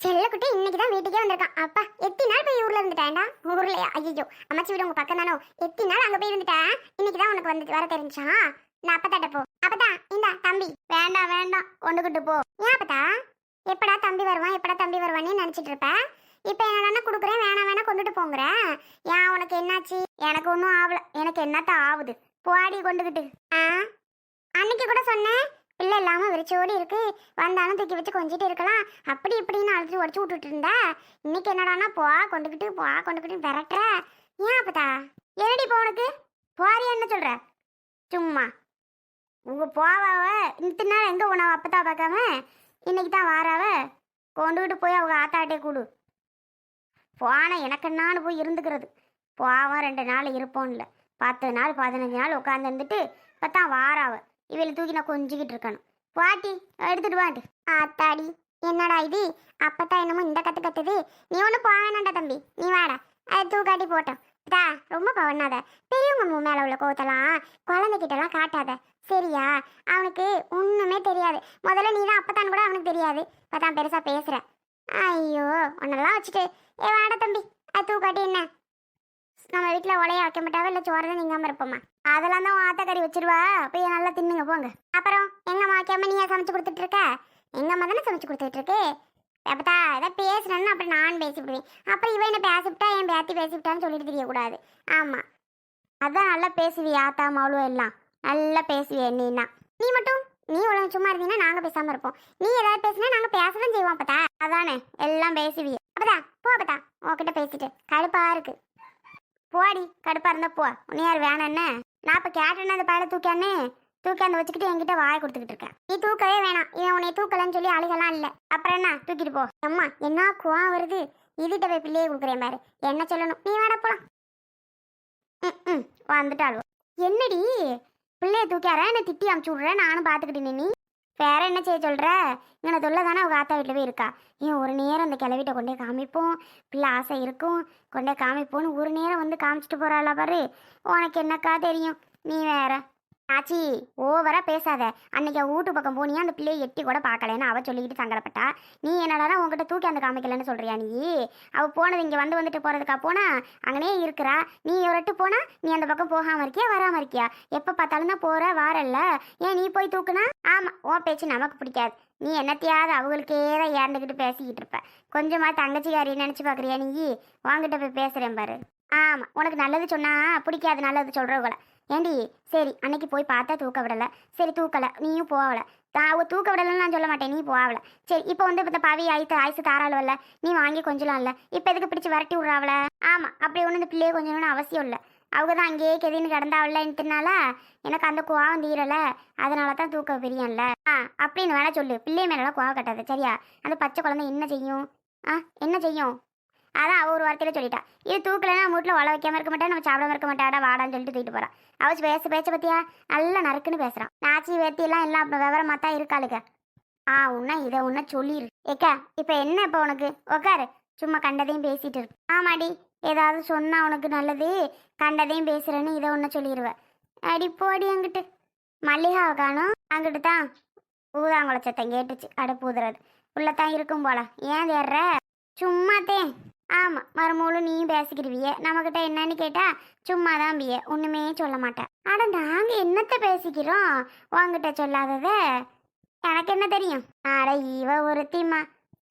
செல்லக்குட்டி இன்னைக்கு தான் வீட்டுக்கே வந்திருக்கான் அப்பா எத்தி நாள் போய் ஊர்ல இருந்துட்டேன்டா? ஊர்லயா? ஐயோ அம்மாச்சி வீடு உங்க பக்கம் தானோ? எத்தி நாள் அங்க போய் இருந்துட்டேன் இன்னைக்கு தான் உனக்கு வந்து வர தெரிஞ்சா? நான் அப்பத்தாட்ட போ. அப்பதான் இந்தா தம்பி. வேண்டாம் வேண்டாம். கொண்டுகிட்டு போ. ஏன் அப்பதா எப்படா தம்பி வருவான் எப்படா தம்பி வருவான்னு நினைச்சிட்டு இருப்பேன் இப்போ என்னடா கொடுக்குறேன் வேணாம் வேணாம் கொண்டுட்டு போங்கிறேன் ஏன் உனக்கு என்னாச்சு? எனக்கு ஒன்றும் ஆகல எனக்கு என்னத்த ஆகுது போடி கொண்டுகிட்டு ஆ? அன்னைக்கு கூட சொன்னேன் பிள்ளை இல்லாமல் விரிச்சோடி இருக்கு. வந்தாலும் தூக்கி வச்சு கொஞ்சிட்டு இருக்கலாம். அப்படி இப்படின்னு அழுத்து உடச்சு விட்டுட்டு இருந்தா இன்னைக்கு என்னடானா போ கொண்டுக்கிட்டு போ கொண்டுக்கிட்டு விரட்டுற. ஏன் அப்பதா? என்னடி இப்போ உனக்கு? என்ன சொல்ற. சும்மா. உங்க போவாவ இத்தனை நாள் எங்க உணவு அப்பத்தா பார்க்காம? இன்னைக்கு தான் வாராவ. கொண்டுகிட்டு போய் அவங்க ஆத்தாட்டே கூடு. போன எனக்கு என்னான்னு போய் இருந்துக்கிறது. போவோம் ரெண்டு நாள் இருப்போம்ல. பத்து நாள் பதினஞ்சு நாள் உட்காந்துருந்துட்டு இப்போ தான் வாராவ. இவளை தூக்கி நான் கொஞ்சிக்கிட்டு இருக்கணும். பாட்டி எடுத்துட்டு வாட்டு. ஆத்தாடி என்னடா இது? அப்பதான் என்னமோ இந்த கத்து கத்துது. நீ ஒன்றும் போக வேணாண்டா தம்பி. நீ வாடா. அதை தூக்காட்டி போட்டோம். தா ரொம்ப பவனாத பெரியவங்க மேலே உள்ள கோவத்தெல்லாம் குழந்தைகிட்டலாம் காட்டாத. சரியா? அவனுக்கு ஒன்றுமே தெரியாது. முதல்ல நீ தான் அப்பத்தான் கூட அவனுக்கு தெரியாது. இப்போ தான் பெருசாக பேசுகிற ஐயோ உன்னெல்லாம் வச்சுட்டு. ஏ வாடா தம்பி. அது தூக்காட்டி என்ன? நம்ம வீட்டில் உலைய வைக்க மாட்டாவா? இல்லை சோறு தான் நீங்காமல் இருப்போமா? அதெல்லாம் தான் கறி வச்சிருவா. போய் நல்லா தின்னுங்க போங்க. அப்புறம் எங்கம்மா வைக்காம நீயா சமைச்சு கொடுத்துட்டு இருக்க? எங்க அம்மா தானே சமைச்சு கொடுத்துட்டு இருக்கு? எப்பத்தா ஏதாவது பேசுனேன்னு அப்புறம் நான் பேசிவிடுவேன். அப்புறம் இவன் என்ன பேசிவிட்டா? என் பேத்தி பேசிவிட்டான்னு சொல்லிட்டு தெரியக்கூடாது. ஆமா. அதான் நல்லா பேசுவிய ஆத்தா மாவுளும் எல்லாம். நல்லா பேசுவிய நீனா. நீ மட்டும் நீ உலகம் சும்மா இருந்தீங்கன்னா நாங்க பேசாமல் இருப்போம். நீ ஏதாவது பேசுனா நாங்க பேசதான் செய்வோம் அப்பதா அதானே எல்லாம் பேசுவிய. அப்பதா போ அப்பதா உன்கிட்ட பேசிட்டு கடுப்பா இருக்குது போடி கடுப்பாக இருந்தால் போ. உன்னை யார் வேணாம் என்ன? நான் இப்போ கேட்டேன்னு அந்த பையனை தூக்கானே தூக்காந்து வச்சுக்கிட்டு என்கிட்ட வாய கொடுத்துக்கிட்டு இருக்கேன். நீ தூக்கவே வேணாம். இவன் உன்னை தூக்கலன்னு சொல்லி அழுகலாம் இல்லை. அப்புறம் என்ன? தூக்கிட்டு போ. அம்மா என்ன குவம் வருது? இதுகிட்ட போய் பிள்ளையே கொடுக்குறேன் பாரு. என்ன சொல்லணும்? நீ வேணா போலாம். ம், ம். வந்துட்டாலும் என்னடி? பிள்ளைய தூக்கார என்ன திட்டி அமுச்சு விட்றேன் நானும் பார்த்துக்கிட்டேன் நீ வேற என்ன செய்ய சொல்ற? இங்கே தொல்லை தானே அவங்க ஆத்தா வீட்டில் போய் இருக்கா? ஏன் ஒரு நேரம் அந்த கிளவிட்ட கொண்டே காமிப்போம்? பிள்ளை ஆசை இருக்கும். கொண்டே காமிப்போன்னு ஒரு நேரம் வந்து காமிச்சிட்டு போறாள பாரு. உனக்கு என்னக்கா தெரியும்? நீ வேற. ஆச்சி ஓவராக பேசாத. அன்னைக்கு வீட்டு பக்கம் போனியா அந்த பிள்ளையை எட்டி கூட பார்க்கலன்னு அவள் சொல்லிக்கிட்டு சங்கடப்பட்டா. நீ என்னடா உங்ககிட்ட தூக்கி அந்த காமிக்கலன்னு சொல்கிறியா நீ? அவள் போனது இங்கே வந்து வந்துட்டு போகிறதுக்கா போனா அங்கனே இருக்கிறா. நீ ஒருட்டு போனால் நீ அந்த பக்கம் போகாமல் இருக்கியா வராமல் இருக்கியா? எப்போ பார்த்தாலும் தான் போகிற வாரல்ல. ஏன் நீ போய் தூக்குனா? ஆமாம் உன் பேச்சு நமக்கு பிடிக்காது. நீ என்னத்தையாவது அவங்களுக்கே தான் இறந்துக்கிட்டு பேசிக்கிட்டு இருப்ப. கொஞ்சமாக தங்கச்சிக்காரி நினச்சி பார்க்குறியா நீ? வாங்கிட்ட போய் பேசுகிறேன் பாரு. ஆமாம் உனக்கு நல்லது சொன்னால் பிடிக்காது நல்லது சொல்கிறவங்கள ஏண்டி? சரி அன்னைக்கு போய் பார்த்தா தூக்க விடலை. சரி தூக்கல. நீயும் போகல அவ தூக்க விடலன்னு நான் சொல்ல மாட்டேன். நீ போகல சரி இப்போ வந்து இப்போ பவி ஆயித்து ஆயுசு தாராளவல்ல நீ வாங்கி கொஞ்சலாம்ல இப்போ எதுக்கு பிடிச்சி விரட்டி விட்றாவல ஆமாம் அப்படி ஒன்று இந்த பிள்ளையை கொஞ்சணும்னு அவசியம் இல்லை. அவங்க தான் அங்கேயே கெதின்னு கிடந்தாவல்லன்றனால எனக்கு அந்த கோவம் தீரலை. அதனால தான் தூக்க பிரியம்ல ஆ அப்படின்னு வேணா சொல்லு. பிள்ளை மேலாம் கோவம் கட்டாது. சரியா? அந்த பச்சை குழந்தை என்ன செய்யும்? ஆ என்ன செய்யும்? அதான் அவ ஒரு வார்த்தையில சொல்லிட்டா. இது தூக்கலைன்னா நம்ம வீட்டில் வள வைக்காம இருக்க மாட்டேன் நம்ம சாப்பிடாம இருக்க மாட்டாடா வாடான்னு சொல்லிட்டு தூக்கிட்டு போறான் அவச்சு பேச பேச்ச பத்தியா? நல்லா நறுக்குன்னு பேசுறான் நாச்சி வேத்தி எல்லாம் எல்லாம் அப்ப விவரமா தான் இருக்காளுக்க ஆ உன்ன இதை உன்ன சொல்லிரு. ஏக்கா இப்போ என்ன இப்போ உனக்கு? உக்காரு. சும்மா கண்டதையும் பேசிட்டு இருக்கு ஆமாடி ஏதாவது சொன்னா உனக்கு நல்லது. கண்டதையும் பேசுறேன்னு இதை ஒன்று சொல்லிடுவேன் அடி போடி அங்கிட்டு. மல்லிகாவை காணும். அங்கிட்டு தான். ஊதாங்குளச்சத்தம் கேட்டுச்சு. அடுப்பு ஊதுறது உள்ளத்தான் இருக்கும் போல. ஏன் தேடுற? சும்மாத்தே. ஆமா மறுமூலம் நீயும் பேசிக்கிடுவிய நம்மகிட்ட என்னன்னு கேட்டா சும்மா தான் பிய. ஒண்ணுமே சொல்ல மாட்டேன் அட நாங்க என்னத்த பேசிக்கிறோம்? உங்ககிட்ட சொல்லாதத. எனக்கு என்ன தெரியும்? ஆட இவ ஒருத்திம்மா.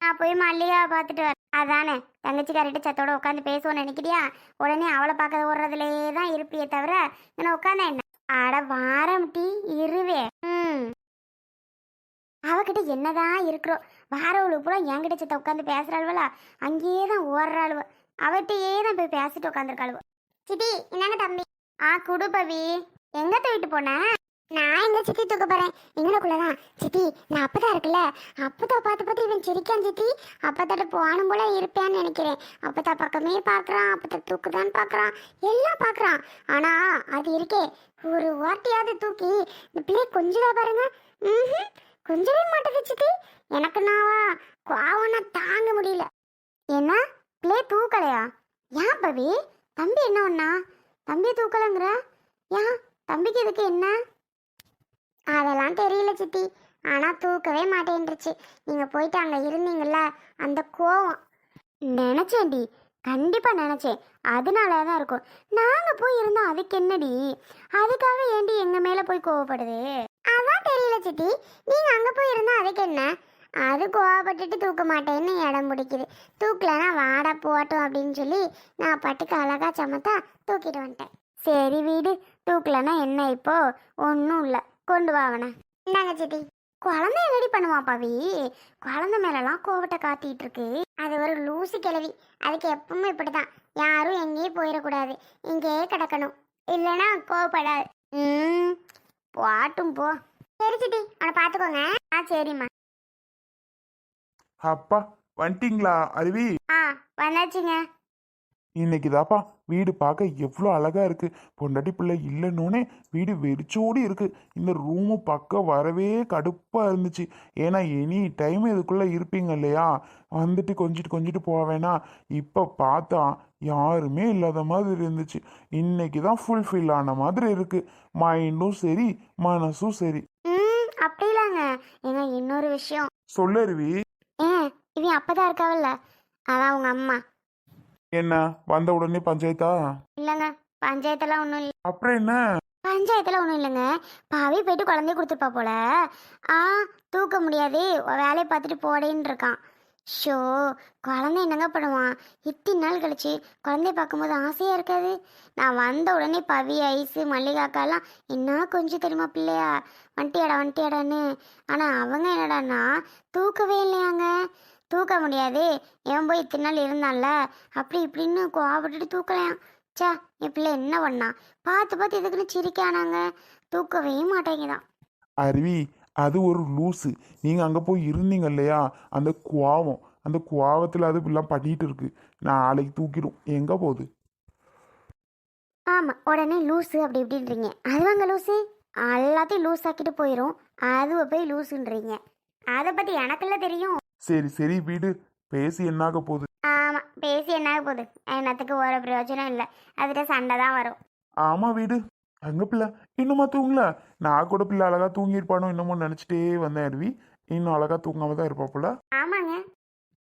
நான் போய் மல்லிகா பார்த்துட்டு வரேன். அதானே தங்கச்சிக்காரிட்ட சத்தோட உட்காந்து பேசுவோன்னு நினைக்கிறியா? உடனே அவளை பார்க்க ஓடுறதுலே தான் இருப்பியே தவிர நான் உட்காந்தா என்ன? ஆட வாரம் டீ இருவே. ம். அவகிட்ட என்னதான் இருக்கிறோம் வாரவளுக்கு பூரா என்கிட்ட சித்த உட்காந்து பேசுறாளுவலா அங்கேயே தான் ஓடுறாளுவ. அவகிட்டயே தான் போய் பேசிட்டு உட்காந்துருக்காளுவ சித்தி என்னங்க தம்பி? ஆ குடுபவி எங்கே எங்க தூக்கிட்டு போன நான் எங்க சித்தி தூக்க போறேன்? எங்கனக்குள்ளதான் சித்தி நான் அப்பதான் இருக்குல்ல. அப்பதா பார்த்து பார்த்து இவன் சிரிக்கான் சித்தி. அப்பதாட்ட போகணும் போல இருப்பேன்னு நினைக்கிறேன். அப்பதா பக்கமே பாக்குறான் அப்பதா தூக்குதான் பாக்குறான் எல்லாம் பாக்குறான் ஆனா அது இருக்கே. ஒரு வாட்டியாவது தூக்கி இந்த பிள்ளை கொஞ்சதா பாருங்க. ம் கொஞ்சவே மாட்டேங்குது சித்தி. எனக்கு நாவா? கோவம்னா தாங்க முடியல. என்ன? பிளே தூக்கலையா? ஏன் பவி? தம்பி என்ன ஒண்ணா? தம்பி தூக்கலங்கிற? ஏன்? தம்பிக்கு இதுக்கு என்ன? அதெல்லாம் தெரியல சித்தி. ஆனால் தூக்கவே மாட்டேன்ருச்சு நீங்கள் போயிட்டு அங்கே இருந்தீங்கள்ல அந்த கோவம். நினச்சேன்டி கண்டிப்பாக நினச்சேன். அதனால தான் இருக்கும். நாங்கள் போய் இருந்தோம் அதுக்கு என்னடி? அதுக்காக ஏண்டி எங்கள் மேலே போய் கோவப்படுது? அதான் தெரியல சித்தி. நீங்கள் அங்கே போய் இருந்தால் அதுக்கு என்ன? அது கோவப்பட்டுட்டு தூக்க மாட்டேன்னு இடம் பிடிக்குது? தூக்கலன்னா வாடா போட்டோம் அப்படின்னு சொல்லி நான் பட்டுக்கு அழகா சமத்தா தூக்கிட்டு வந்துட்டேன். சரி வீடு. தூக்கலன்னா என்ன இப்போ? ஒன்றும் இல்லை. கொண்டு வாவனே இந்தாங்க சித்தி. குழந்தை ரெடி பண்ணுவா பவி. குழந்தை மேலெல்லாம் கோவத்தை காத்திட்டு இருக்கு. அது ஒரு லூசு கிழவி. அதுக்கு எப்பவுமே இப்படிதான். யாரும் எங்கேயும் போயிடக்கூடாது. இங்கேயே கிடக்கணும். இல்லைன்னா கோவப்படாது. ம். போட்டும் போ. சரி சிட்டி அவனை பார்த்துக்கோங்க. ஆ சரிம்மா. அப்பா வந்துட்டீங்களா அருவி? ஆ வந்தாச்சுங்க. இன்னைக்கு தாப்பா வீடு பார்க்க எவ்வளோ அழகா இருக்கு. பொண்டாட்டி பிள்ளை இல்லைன்னொன்னே வீடு வெறிச்சோடி இருக்கு. இந்த ரூமு பக்கம் வரவே கடுப்பா இருந்துச்சு. ஏன்னா எனி டைம் இதுக்குள்ள இருப்பீங்க இல்லையா? வந்துட்டு கொஞ்சிட்டு கொஞ்சிட்டு போவேனா இப்போ பார்த்தா யாருமே இல்லாத மாதிரி இருந்துச்சு. இன்னைக்கு தான் ஃபுல்ஃபில் ஆன மாதிரி இருக்கு. மைண்டும் சரி மனசும் சரி. ம் அப்படிலாங்க. ஏங்க இன்னொரு விஷயம். சொல்லு அருவி. ஏன் இவன் அப்பதான் இருக்காவல்ல? அதான் உங்க அம்மா. என்ன? வந்த உடனே பஞ்சாயத்தா? இல்லைங்க. பஞ்சாயத்தெல்லாம் ஒன்றும் இல்லை. அப்புறம் என்ன? பஞ்சாயத்தில் ஒன்றும் இல்லைங்க. பாவி போயிட்டு குழந்தைய கொடுத்துருப்பா போல. ஆ தூக்க முடியாது. உன் வேலையை பார்த்துட்டு போடேன்னு இருக்கான். ஷோ குழந்தை என்னங்க பண்ணுவான்? இத்தனை நாள் கழிச்சு குழந்தைய பார்க்கும்போது ஆசையாக இருக்காது. நான் வந்த உடனே பவி ஐஸு மல்லிகாக்காலாம் என்ன கொஞ்சம் தெரியுமா பிள்ளையா? வண்டியாடா வண்டியாடான்னு. ஆனால் அவங்க என்னடான்னா தூக்கவே இல்லையாங்க. தூக்க முடியாது எவன் போய் இத்தனை நாள் இருந்தான்ல? அப்படி இப்படின்னு கோவப்பட்டுட்டு தூக்கலையாம். ச்சே என் பிள்ளை என்ன பண்ணான் பார்த்து பார்த்து எதுக்குன்னு சிரிக்கானாங்க தூக்கவே மாட்டேங்குதான் அருவி அது ஒரு லூஸு நீங்கள் அங்கே போய் இருந்தீங்க இல்லையா? அந்த குவாவம் அந்த குவாவத்தில் அது எல்லாம் பண்ணிட்டு இருக்கு. நாளைக்கு தூக்கிடும். எங்கே போகுது? ஆமாம் உடனே லூஸு அப்படி இப்படின்றீங்க. அதுவாங்க லூஸு எல்லாத்தையும் லூஸ் ஆக்கிட்டு போயிடும் அதுவை போய் லூஸுன்றீங்க அதை பற்றி எனக்குள்ள தெரியும். சரி சரி வீடு. பேசி என்னாக போகுது? ஆமாம் பேசி என்ன ஆக போகுது? என்னத்துக்கு ஒரு பிரயோஜனம் இல்லை. அதுகிட்ட சண்டை தான் வரும். ஆமாம் வீடு. அங்கே பிள்ளை இன்னுமா தூங்கல? நான் கூட பிள்ளை அழகாக தூங்கியிருப்பானோ இன்னமும் நினச்சிட்டே வந்தேன் அருவி. இன்னும் அழகாக தூங்காம தான் இருப்பாப்புல ஆமாங்க.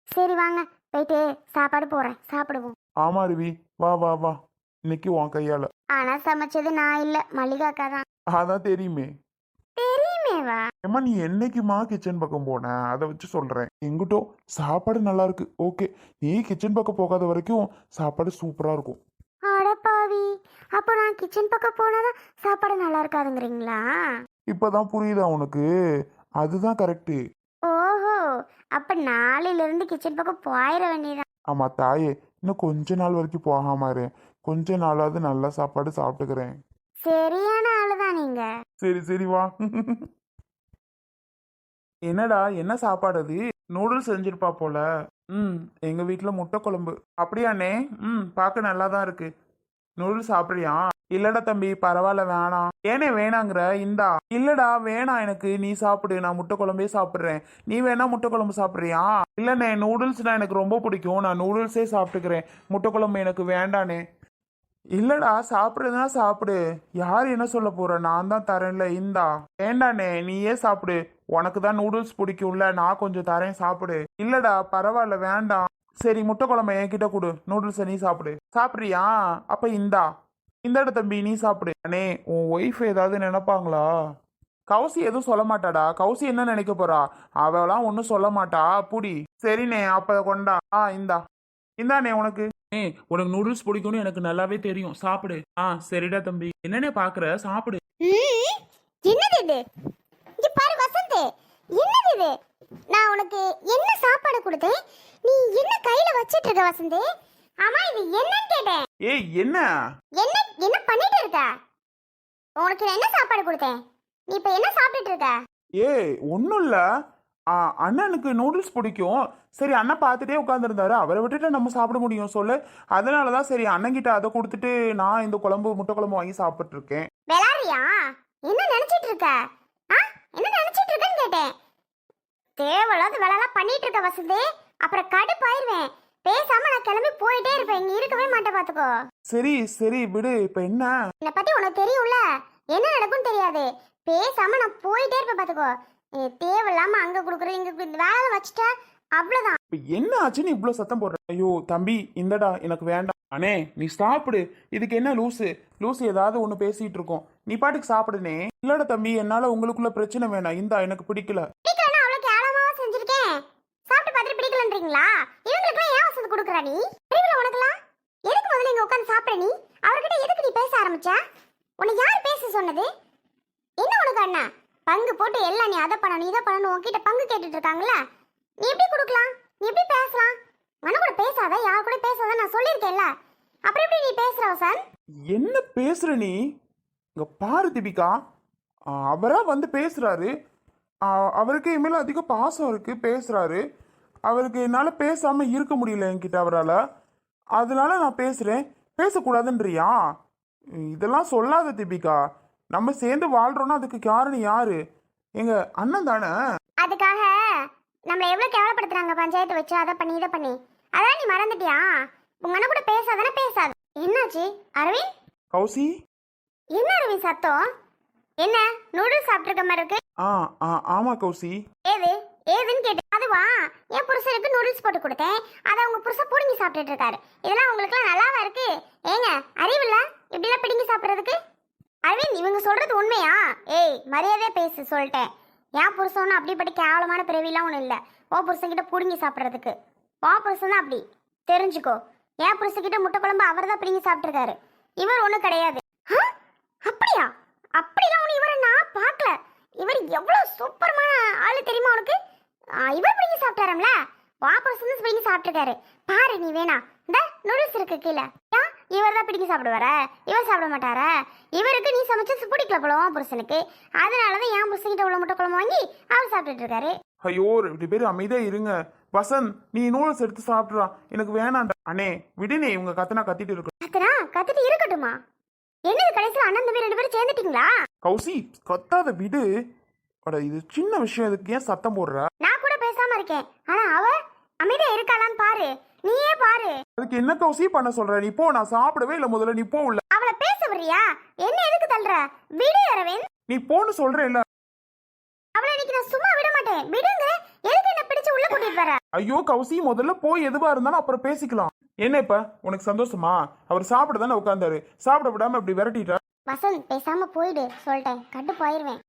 சரி வாங்க. போயிட்டு சாப்பாடு போடுறேன் சாப்பிடுவோம். ஆமாம் அருவி. வா வா வா. இன்னைக்கு உன் கையால். ஆனால் சமைச்சது நான் இல்லை. மல்லிகாக்கா தான். அதான் தெரியுமே? ஏம்மா? நீ என்னைக்குமா கிச்சன் பக்கம் போன? அதை வச்சு சொல்கிறேன் எங்கிட்டோ சாப்பாடு நல்லா இருக்கு. ஓகே. நீ கிச்சன் பக்கம் போகாத வரைக்கும் சாப்பாடு சூப்பராக இருக்கும். அடப்பாவி அப்போ நான் கிச்சன் பக்கம் போனாதான் சாப்பாடு நல்லா இருக்காதுங்கிறீங்களா? இப்போதான் புரியுதா உனக்கு? அதுதான் கரெக்டு ஓஹோ. அப்ப நாளையில இருந்து கிச்சன் பக்கம் போயிட வேண்டியதான் ஆமாம் தாயே. இன்னும் கொஞ்ச நாள் வரைக்கும் போகாம இரு. கொஞ்ச நாளாவது நல்ல சாப்பாடு சாப்பிட்டுக்கிறேன். சரியான ஆளுதான் நீங்க. சரி சரி வா. என்னடா என்ன சாப்பாடு அது? நூடுல்ஸ் செஞ்சிருப்பா போல. ம் எங்க வீட்டில் முட்டை குழம்பு. அப்படியாண்ணே? ம் பார்க்க நல்லா தான் இருக்கு. நூடுல்ஸ் சாப்பிட்றியா? இல்லடா தம்பி பரவாயில்ல வேணாம். ஏனே வேணாங்கிற இந்தா. இல்லடா வேணாம் எனக்கு. நீ சாப்பிடு நான் முட்டை குழம்பே சாப்பிட்றேன். நீ வேணா முட்டை குழம்பு சாப்பிட்றியா? இல்லண்ணே நூடுல்ஸ்னா எனக்கு ரொம்ப பிடிக்கும். நான் நூடுல்ஸே சாப்பிட்டுக்கிறேன். முட்டை குழம்பு எனக்கு வேண்டானே இல்லடா சாப்பிடுதுன்னா சாப்பிடு. யார் என்ன சொல்ல போற? நான் தான் தரேன்ல இந்தா. வேண்டாண்ணே நீயே சாப்பிடு. உனக்கு தான் நூடுல்ஸ் பிடிக்கும்ல நான் கொஞ்சம் தரேன் சாப்பிடு. இல்லடா பரவாயில்ல வேண்டாம். சரி முட்டை குழம்பு என்கிட்ட கொடு. நூடுல்ஸை நீ சாப்பிடு. சாப்பிட்றியா? அப்ப இந்தா. இந்தாட தம்பி நீ சாப்பிடு. அண்ணே உன் ஒய்ஃப் ஏதாவது நினைப்பாங்களா? கௌசி எதுவும் சொல்ல மாட்டாடா. கௌசி என்ன நினைக்க போறா? அவெல்லாம் ஒன்றும் சொல்ல மாட்டா. புடி. சரிண்ணே அப்ப கொண்டா. ஆ இந்தா. இந்தாண்ணே உனக்கு. ஏய் உனக்கு நூடுல்ஸ் பிடிக்கும்னு எனக்கு நல்லாவே தெரியும். சாப்பிடு. ஆ சரிடா தம்பி. என்னனே பாக்குற? சாப்பிடு. என்னது இது? இங்க பாரு வசந்த். என்னது இது? நான் உனக்கு என்ன சாப்பாடு கொடுத்தேன்? நீ என்ன கையில வச்சிட்டு இருக்க வசந்த்? ஆமா இது என்னன்னு கேட்டேன். ஏய் என்ன? என்ன என்ன பண்ணிட்டு இருக்க? உனக்கு நான் என்ன சாப்பாடு கொடுத்தேன்? நீ இப்ப என்ன சாப்பிட்டுட்டு இருக்க? ஏய் ஒன்றும் இல்லை. அண்ணனுக்கு நூடுல்ஸ் பிடிக்கும். சரி அண்ணன் பார்த்துட்டே உட்காந்துருந்தாரு அவரை விட்டுட்டு நம்ம சாப்பிட முடியும் சொல்லு. அதனால தான் சரி அண்ணன்கிட்ட அதை கொடுத்துட்டு நான் இந்த குழம்பு முட்டை குழம்பு வாங்கி சாப்பிட்ருக்கேன் விளாடுறியா என்ன நினைச்சிட்டு இருக்க? ஆ என்ன நினைச்சிட்டு இருக்கேன்னு கேட்டேன். தேவையில்லாத வேலைலாம் பண்ணிட்டு இருக்க வசந்தி அப்புறம் கடுப்பாயிருவேன். பேசாம நான் கிளம்பி போயிட்டே இருப்பேன். இங்க இருக்கவே மாட்டேன் பாத்துக்கோ சரி சரி விடு. இப்போ என்ன? என்னை பத்தி உனக்கு தெரியும்ல? என்ன நடக்கும்னு தெரியாது. பேசாம நான் போயிட்டே இருப்பேன் பாத்துக்கோ தேவையில்லாம அங்க கொடுக்குற இங்க வேலை வச்சுட்ட அவ்வளவுதான். இப்ப என்ன ஆச்சுன்னு இவ்ளோ சத்தம் போடுற? ஐயோ தம்பி இந்தடா எனக்கு வேண்டாம். அண்ணே நீ சாப்பிடு. இதுக்கு என்ன லூசு? லூசு ஏதாவது ஒண்ணு பேசிட்டு இருக்கோம். நீ பாட்டுக்கு சாப்பிடுனே. இல்லடா தம்பி என்னால உங்களுக்குள்ள பிரச்சனை வேணாம். இந்தா எனக்கு பிடிக்கல. சாப்பிட்டு பார்த்துட்டு பிடிக்கலன்றீங்களா? இவங்களுக்குலாம் ஏன் வசதி கொடுக்குற நீ? அறிவுல உனக்குலாம் எதுக்கு முதல்ல இங்க உட்காந்து சாப்பிட நீ? அவர்கிட்ட எதுக்கு நீ பேச ஆரம்பிச்ச? உன்னை யார் பேச சொன்னது? என்ன உனக்கு அண்ணா? பங்கு போட்டு எல்லாம் நீ அதை பண்ணணும் இதை பண்ணணும் உன்கிட்ட பங்கு கேட்டுட்டு இருக்காங்கல்ல நீ எப்படி கொடுக்கலாம்? நீ எப்படி பேசலாம்? மனு கூட பேசாத யார் கூட பேசாத நான் சொல்லியிருக்கேன்ல. அப்புறம் எப்படி நீ பேசுற சார் என்ன பேசுற நீ? இங்க பாரு தீபிகா. அவரா வந்து பேசுறாரு. அவருக்கு என் அதிக பாசம் இருக்கு பேசுறாரு. அவருக்கு என்னால பேசாம இருக்க முடியல என்கிட்ட அவரால. அதனால நான் பேசுறேன். பேசக்கூடாதுன்றியா? இதெல்லாம் சொல்லாத தீபிகா. நம்ம சேர்ந்து வாழ்றோம்னா அதுக்கு காரணம் யாரு? எங்க அண்ணன் தானே? அதுக்காக நம்மளை எவ்வளவு கேவலப்படுத்துறாங்க பஞ்சாயத்து வச்சு? அதை பண்ணி இதை பண்ணி. அதான் நீ மறந்துட்டியா? உங்க அண்ணன் கூட பேசாதானே பேசாது. என்னாச்சு? அரவிந்த்? கௌசி? என்ன அரவிந்த் சத்தம்? என்ன? நூடுல்ஸ் சாப்பிட்டுருக்க மாதிரி இருக்கு? ஆ ஆ ஆமா கௌசி. ஏது? ஏதுன்னு கேட்டு அதுவா? என் புருஷனுக்கு நூடுல்ஸ் போட்டு கொடுத்தேன். அதை அவங்க புருஷன் பிடுங்கி சாப்பிட்டுட்டு இருக்காரு. இதெல்லாம் உங்களுக்குலாம் நல்லாவா இருக்கு? ஏங்க அறிவில்ல? இப்படிலாம் பிடுங்கி சாப்பிட்றதுக்கு? அரவிந்த் இவங்க சொல்றது உண்மையா? ஏய் மரியாதையா பேசு சொல்லிட்டேன். என் புருஷன் அப்படிப்பட்ட கேவலமான பிறவிலாம் ஒன்றும் இல்லை. ஓ புருஷன்கிட்ட பிடுங்கி சாப்பிட்றதுக்கு. ஓ புருஷன் தான் அப்படி. தெரிஞ்சுக்கோ. என் புருஷன்கிட்ட முட்டை குழம்பு அவர் தான் பிடுங்கி சாப்பிட்ருக்காரு இவர் ஒன்றும் கிடையாது. அப்படியா? அப்படிலாம் ஒன்று இவரை நான் பார்க்கல. இவர் எவ்வளோ சூப்பரமான ஆளு தெரியுமா உனக்கு? இவர் பிடிங்கி சாப்பிட்டாரம்ல? வாபஸ் பிடிங்கி சாப்பிட்ருக்காரு பாரு நீ வேணா. இந்த நூடுல்ஸ் இருக்கு கீழே. இவர் தான் பிடிங்கி சாப்பிடுவாரா? இவர் சாப்பிட மாட்டாரா? இவருக்கு நீ சமைச்சு பிடிக்கல போல உன் புருஷனுக்கு. அதனால தான் என் புருஷன்கிட்ட உள்ள முட்டை குழம்பு வாங்கி அவர் சாப்பிட்டுட்டு இருக்காரு. ஐயோ ரெண்டு பேரும் அமைதியா இருங்க. வசந்த் நீ நூடுல்ஸ் எடுத்து சாப்பிட்றா. எனக்கு வேணாம்டா. அண்ணே விடுனே இவங்க கத்தனா கத்திட்டு இருக்கு கத்துனா? கத்துட்டு இருக்கட்டுமா? என்னது கடைசியில் அண்ணன் தம்பி ரெண்டு பேரும் சேர்ந்துட்டீங்களா? கௌசி கத்தாத விடு. அட இது சின்ன விஷயம். இதுக்கு ஏன் சத்தம் போடுற? நான் கூட பேசாம இருக்கேன். ஆனா அவ அமைதியா இருக்காளான்னு பாரு. நீயே பாரு. அதுக்கு என்ன கௌசி பண்ண சொல்ற? நீ போ நான் சாப்பிடவே இல்லை முதல்ல நீ போ உள்ள. அவளை பேச வர்றியா? என்ன எதுக்கு தள்ளுற? விடு அரவிந்த். நீ போன்னு சொல்றேல்ல அவளை இன்னைக்கு நான் சும்மா விட மாட்டேன். விடுங்க. எதுக்கு என்ன பிடிச்சு உள்ள கூட்டிட்டு வர? ஐயோ கௌசி முதல்ல போய் எதுவா இருந்தாலும் அப்புறம் பேசிக்கலாம். என்ன இப்ப? உனக்கு சந்தோஷமா? அவர் சாப்பிட தானே உட்காந்தாரு சாப்பிட விடாம இப்படி விரட்டிட்ட? வசந்த் பேசாம போயிடு. சொல்லிட்டேன். கட்டு போயிருவேன்